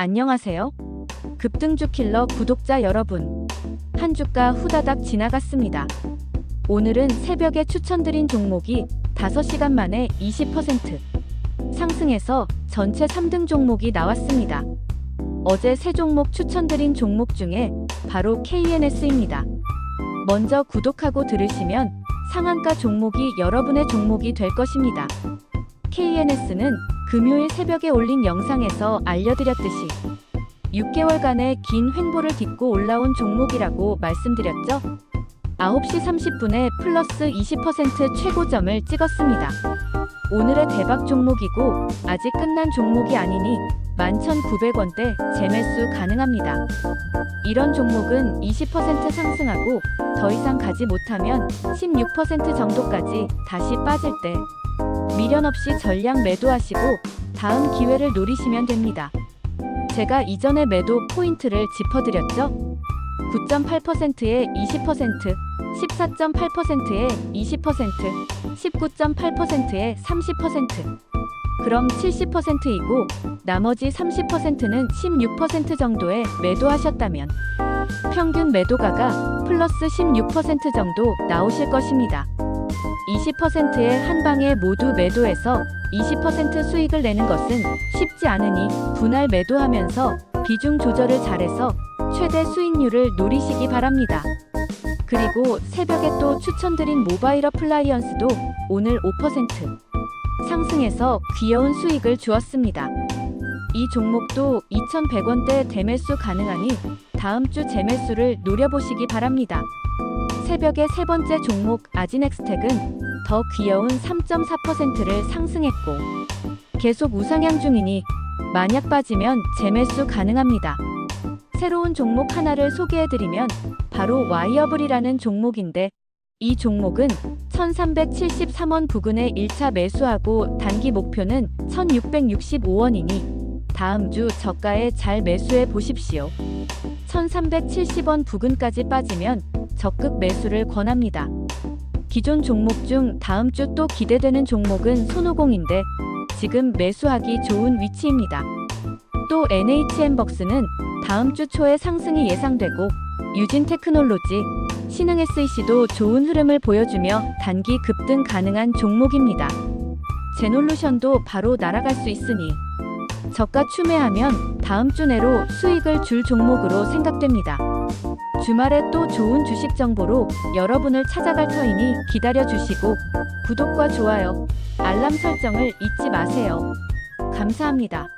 안녕하세요. 급등주 킬러 구독자 여러분. 한 주가 후다닥 지나갔습니다. 오늘은 새벽에 추천드린 종목이 5시간 만에 20% 상승해서 전체 3등 종목이 나왔습니다. 어제 세 종목 추천드린 종목 중에 바로 KNS입니다. 먼저 구독하고 들으시면 상한가 종목이 여러분의 종목이 될 것입니다. KNS는 금요일 새벽에 올린 영상에서 알려드렸듯이 6개월간의 긴 횡보를 딛고 올라온 종목이라고 말씀드렸죠. 9시 30분에 플러스 20% 최고점을 찍었습니다. 오늘의 대박 종목이고 아직 끝난 종목이 아니니 11,900원대 재매수 가능합니다. 이런 종목은 20% 상승하고 더 이상 가지 못하면 16% 정도까지 다시 빠질 때 미련 없이 전량 매도하시고 다음 기회를 노리시면 됩니다. 제가 이전에 매도 포인트를 짚어드렸죠? 9.8%에 20%, 14.8%에 20%, 19.8%에 30%. 그럼 70%이고 나머지 30%는 16% 정도에 매도하셨다면 평균 매도가가 플러스 16% 정도 나오실 것입니다. 20%의 한 방에 모두 매도해서 20% 수익을 내는 것은 쉽지 않으니 분할 매도하면서 비중 조절을 잘해서 최대 수익률을 노리시기 바랍니다. 그리고 새벽에 또 추천드린 모바일 어플라이언스도 오늘 5% 상승해서 귀여운 수익을 주었습니다. 이 종목도 2,100원대 대매수 가능하니 다음 주 재매수를 노려보시기 바랍니다. 새벽의 세 번째 종목 아지넥스텍은 더 귀여운 3.4%를 상승했고 계속 우상향 중이니 만약 빠지면 재매수 가능합니다. 새로운 종목 하나를 소개해드리면 바로 와이어블이라는 종목인데 이 종목은 1373원 부근에 1차 매수하고 단기 목표는 1665원이니 다음 주 저가에 잘 매수해 보십시오. 1370원 부근까지 빠지면 적극 매수를 권합니다. 기존 종목 중 다음 주 또 기대되는 종목은 손오공인데 지금 매수하기 좋은 위치입니다. 또 NHN벅스는 다음 주 초에 상승이 예상되고 유진 테크놀로지, 신흥 SEC도 좋은 흐름을 보여주며 단기 급등 가능한 종목입니다. 제놀루션도 바로 날아갈 수 있으니 저가 추매하면 다음 주 내로 수익을 줄 종목으로 생각됩니다. 주말에 또 좋은 주식 정보로 여러분을 찾아갈 터이니 기다려 주시고 구독과 좋아요, 알람 설정을 잊지 마세요. 감사합니다.